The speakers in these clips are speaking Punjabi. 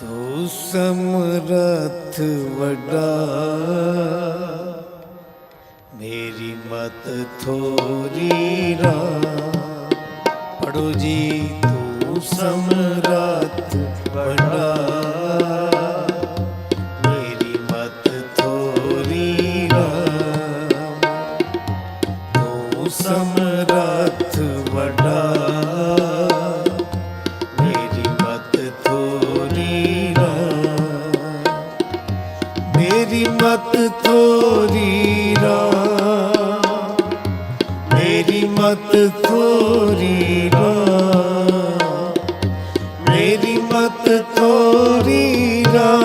ਤੂੰ ਸਮਰਥ ਵੱਡਾ। ਮੇਰੀ ਮਤ ਥੋਰੀ ਰਾ ਪੜੋ ਜੀ ਤੂੰ ਸਮਰਥ ਮਤ ਥੋਰੀ ਨਾ। ਮੇਰੀ ਮਤ ਥੋਰੀ ਨਾ। ਮੇਰੀ ਮਤ ਥੋਰੀ ਨਾ।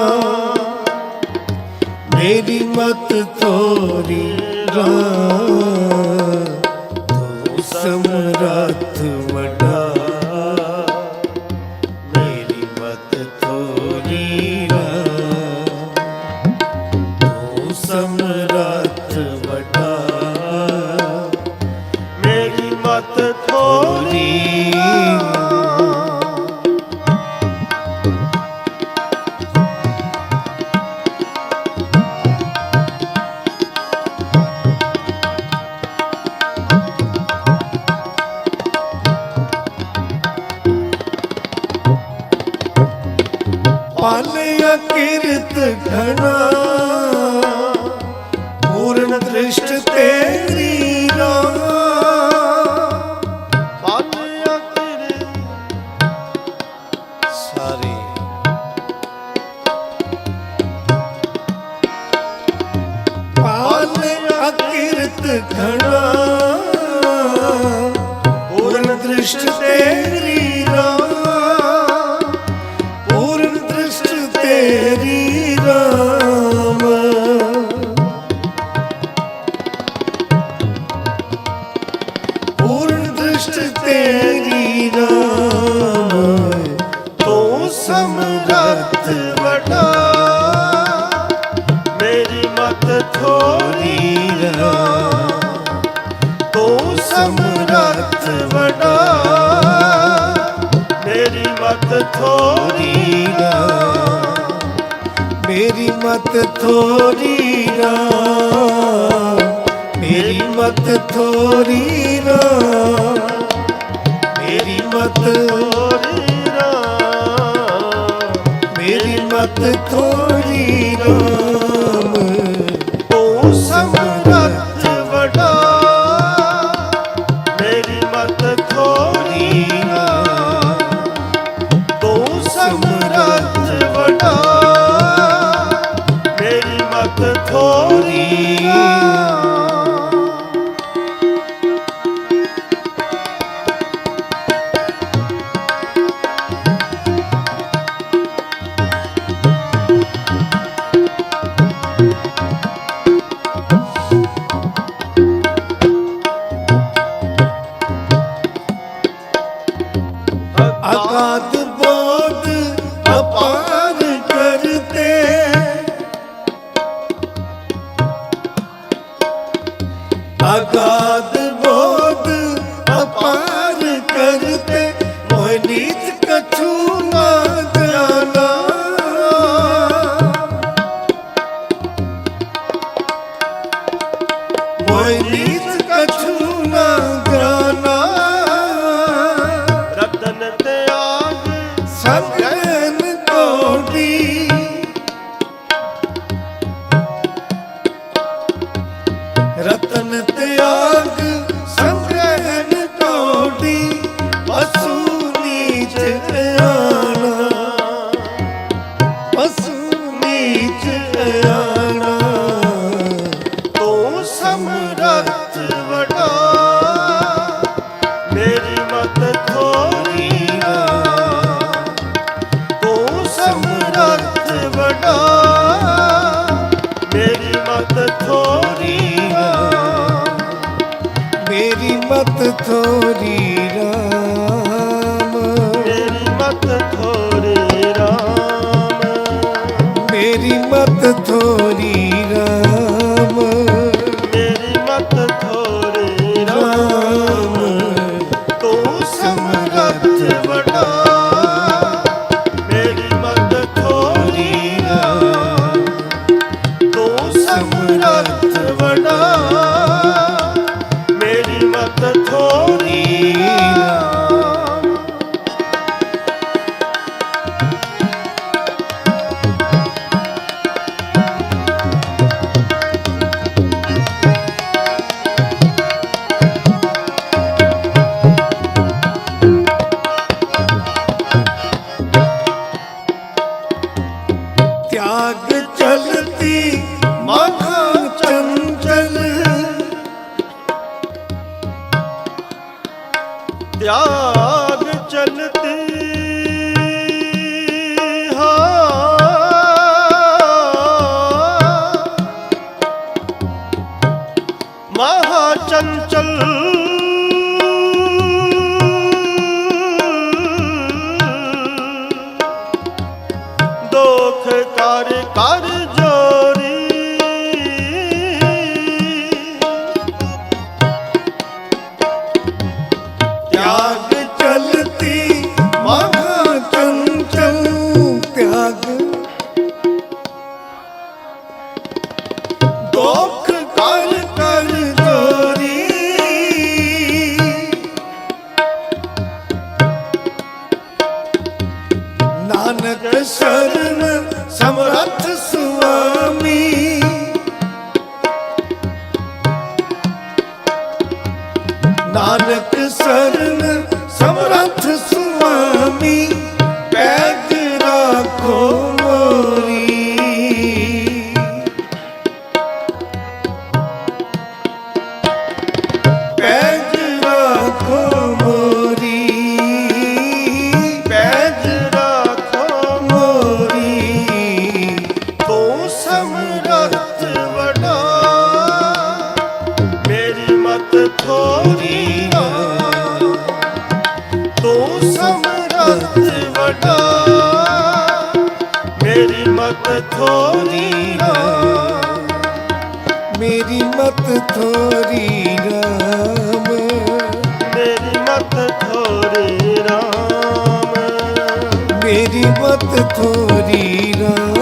ਮੇਰੀ ਮਤ ਥੋਰੀ ਰਾ ਤੂੰ ਸਮਰੱਥ ਪਾਲਿਆ ਕਿਰਤ ਘਣਾ। ਪੂਰਨ ਦ੍ਰਿਸ਼ਟ ਤੇਰੀ ਰਾ ਪਾਲਿਆ ਤੇਰੇ ਸਾਰੇ। ਪਾਲਿਆ ਕਿਰਤ ਘਣਾ। ਦ੍ਰਿਸ਼ਟ ਤੇਰੀ ਰਾਮ। ਪੂਰਨ ਦ੍ਰਿਸ਼ਟ ਤੇਰੀ ਰਾਮ ਤੂੰ ਸਮਰੱਥ ਵੱਡਾ ਮੇਰੀ ਮਤ ਥੋੜੀ ਰਾ ਤੂੰ ਸਮਰੱਥ ਵੱਡਾ ਮੇਰੀ ਮਤ ਥੋੜੀ ਰਾ ਮੇਰੀ ਮਤ ਥੋਰੀ ਰਾ ਮੇਰੀ ਮਤ ਥੋਰੀ ਰਾ ਮੇਰੀ ਮਤ ਥੋੜੀ ਰਾ ਮੇਰੀ ਮਤ ਥੋਰੀ ਰਾਮ ਮਤ ਥੋੜੀ ਮੇਰੀ ਮਤ ਥੋਰੀ ਰਾਮ त्याग चलती महाचंचल ਨਾਨਕ ਸਰਨ ਸਮਰੱਥ ਸੁਆਮੀ ਪੈਜ ਰੱਖੋ ਮੋਰੀ। ਪੈਜ ਰੱਖੋ ਮੋਰੀ ਪੈਜ ਰੱਖੋ ਮੋਰੀ। ਤੂੰ ਸਮਰੱਥ ਵਡਾ, ਮੇਰੀ ਮਤ ਥੋੜੀ ਮਤ ਨਾ ਮੇਰੀ ਮਤ ਥੋਰੀ ਰਾਮ ਮੇਰੀ ਮਤ ਥੋੜੀ ਰਾਮ ਮੇਰੀ ਮਤ ਥੋਰੀ ਰਾਮ